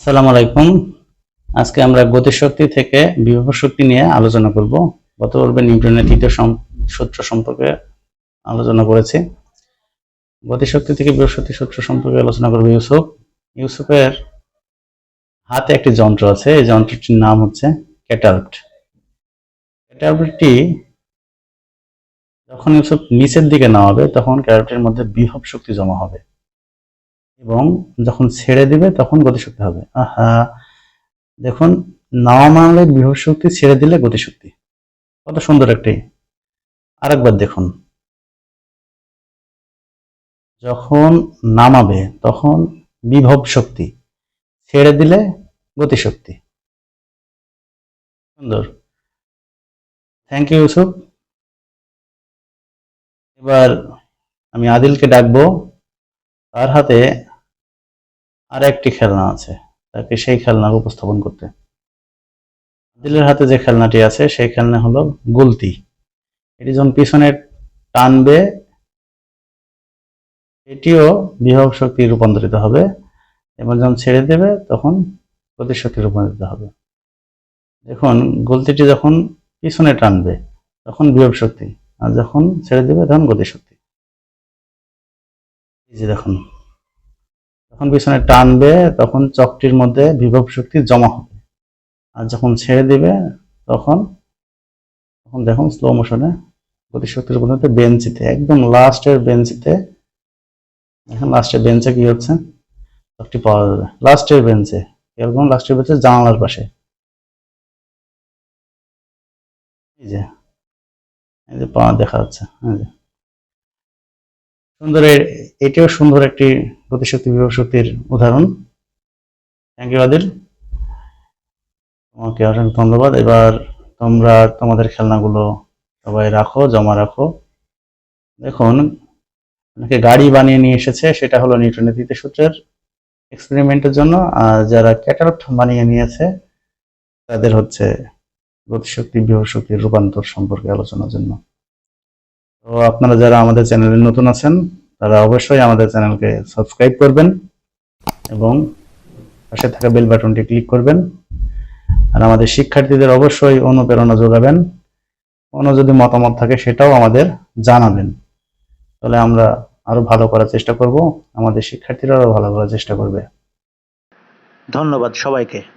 আসসালামু আলাইকুম। আজকে আমরা গতিশক্তি থেকে বিভব শক্তি নিয়ে আলোচনা করব। গত পর্বে নিউটনের তৃতীয় সূত্র সম্পর্কে আলোচনা করেছি। গতিশক্তি থেকে বিভব শক্তি সূত্র সম্পর্কে আলোচনা করবে ইউসুফ। ইউসুফের হাতে একটি যন্ত্র আছে। এই যন্ত্রটির নাম হচ্ছে ক্যাটাল্ট ক্যাটাল্টটি যখন ইউসুফ নিচের দিকে নামাবে, তখন ক্যাটাল্টের মধ্যে বিভব শক্তি জমা হবে। এবং যখন ছেড়ে দিবে, তখন গতিশক্তি হবে। আহা! দেখুন নাওয়া মানলে বিভব শক্তি ছেড়ে দিলে গতিশক্তি। কত সুন্দর একটি। আরেকবার দেখুন। যখন নামাবে, তখন বিভব শক্তি, ছেড়ে দিলে গতিশক্তি। সুন্দর। থ্যাংক ইউ ইউসুফ এবার আমি আদিলকে ডাকবো। তার হাতে আর একটি খেলনা আছে, তাকে সেই খেলনা উপস্থাপন করতে। দিলের হাতে যে খেলনাটি আছে, সেই খেলনা হলো গুলতি। এটি যখন পিছনে টানবে, এটিও বিভব শক্তি রূপান্তরিত হবে। এবং যখন ছেড়ে দেবে, তখন গতিশক্তি রূপান্তরিত হবে। দেখুন, গুলতিটি যখন পিছনে টানবে, তখন বিভব শক্তি, আর যখন ছেড়ে দেবে, তখন গতিশক্তি। দেখুন। যখন পিছনে টানবে, তখন চকটির মধ্যে বিভব শক্তি জমা হবে। আর যখন ছেড়ে দিবে, তখন তখন দেখুন স্লো মোশনে গতিশক্তির রূপান্তরিত বেঞ্চিতে, একদম লাস্টের বেঞ্চিতে এখন লাস্টের বেঞ্চে কি হচ্ছে? চকটি পাওয়া যাবে। লাস্টের বেঞ্চে, এরকম লাস্টের বেঞ্চে জানালার পাশে। এই যে এই যে পাওয়া দেখা যাচ্ছে, এই যে সুন্দর এ- এটিও সুন্দর একটি গতিশক্তি বিভব শক্তির উদাহরণ। Thank you Adil. তোমাকে অসংখ্য ধন্যবাদ। এবার তোমরা তোমাদের খেলনাগুলো সবাই রাখো, জমা রাখো। দেখুন, অনেকে গাড়ি বানিয়ে নিয়ে এসেছে, সেটা হলো নিউটনের তৃতীয় সূত্রের এক্সপেরিমেন্টের জন্য। আর যারা ক্যাটারট বানিয়ে নিয়েছে, তাদের হচ্ছে গতিশক্তি বিভব শক্তির রূপান্তর সম্পর্কে আলোচনার জন্য। তো আপনারা যারা আমাদের চ্যানেলে নতুন আছেন, তারা অবশ্যই আমাদের চ্যানেলকে সাবস্ক্রাইব করবেন এবং পাশে থাকা বেল বাটনটি ক্লিক করবেন। আর আমাদের শিক্ষার্থীদের অবশ্যই অনুপ্রেরণা যোগাবেন। কোনো যদি মতামত থাকে, সেটাও আমাদের জানাবেন। তাহলে আমরা আরও ভালো করার চেষ্টা করব। আমাদের শিক্ষার্থীরা আরও ভালো করার চেষ্টা করবে। ধন্যবাদ সবাইকে।